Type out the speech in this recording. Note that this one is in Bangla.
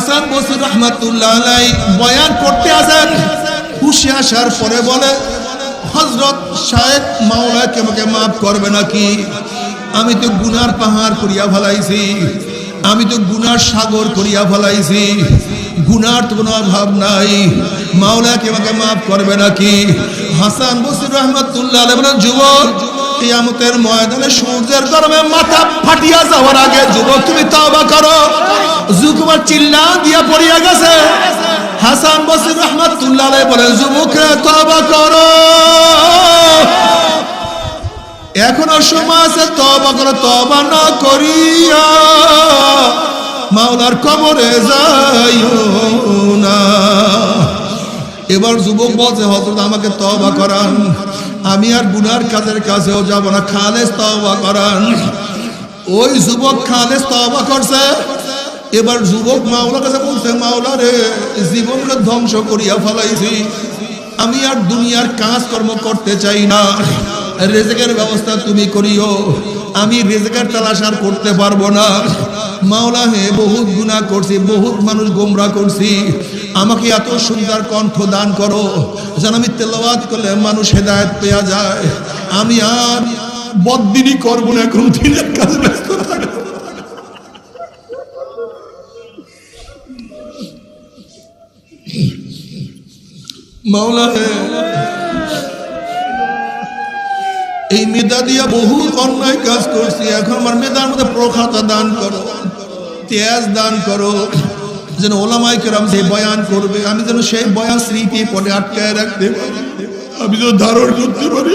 হাসান বসির রহমাতুল্লাহ বয়ান করতে আসেন। খুশি আসার পরে বলে হজরত শাহেদ মাওলা কে আমাকে মাফ করবে নাকি? আমি তো গুনার পাহাড় করিয়া ফেলাইছি। আমি তো গুনার সাগর করিয়া ফেলাইছি। গুনার তো কোনো অভাব নাই। মাওলা কে আমাকে মাফ করবে নাকি? হাসান বসির রহমাতুল্লাহ আলাই যুবক, কিয়ামতের ময়দানে সূর্যের গরমে মাথা ফাটিয়া যাওয়ার আগে যুবক, তুমি তওবা করো। যুবক চিল্লা দিয়া পড়িয়া গেছে। হাসান বসির রহমাতুল্লাহ বলে যুবকে তওবা করো। এখনও সময় আছে, তওবা করো, তওবা না করিয়া মাওলার কবরে যাইও না। এবার যুবক বলছে হজরত আমাকে তওবা করান। আমি আর গুনার কাজের কাছেও যাব না। খালেস তওবা করান। ওই যুবক খালেস তওবা করছে। এবার যুবক মাওলার কাছে বলছে, মাওলা রে, জীবনকে ধ্বংস করিয়া ফেলাইছি। আমি আর দুনিয়ার কাজকর্ম করতে চাই না। রেজেকের ব্যবস্থা তুমি করিও। আমি রেজেকের তালাশ আর করতে পারব না। মাওলা হে, বহুত গুণা করছি, বহুত মানুষ গোমরা করছি। আমাকে এত সুন্দর কণ্ঠ দান করো, যেন আমি তেলাওয়াত করলে মানুষ হেদায়ত পেয়া যায়। আমি আর বদিনই করব না এখন দিনের কাজে মাওলা এই মেধা দিয়া বহু অন্যায় কাজ করছি। এখন আমার মেধার মধ্যে প্রখাতা দান করো তেজ দান করো। যেন ওলামাই কেরাম সেই বয়ান করবে, আমি যেন সেই বয়ান স্মৃতি পরে আটকায় রাখতে পারি। আমি যেন ধারণ করতে পারি।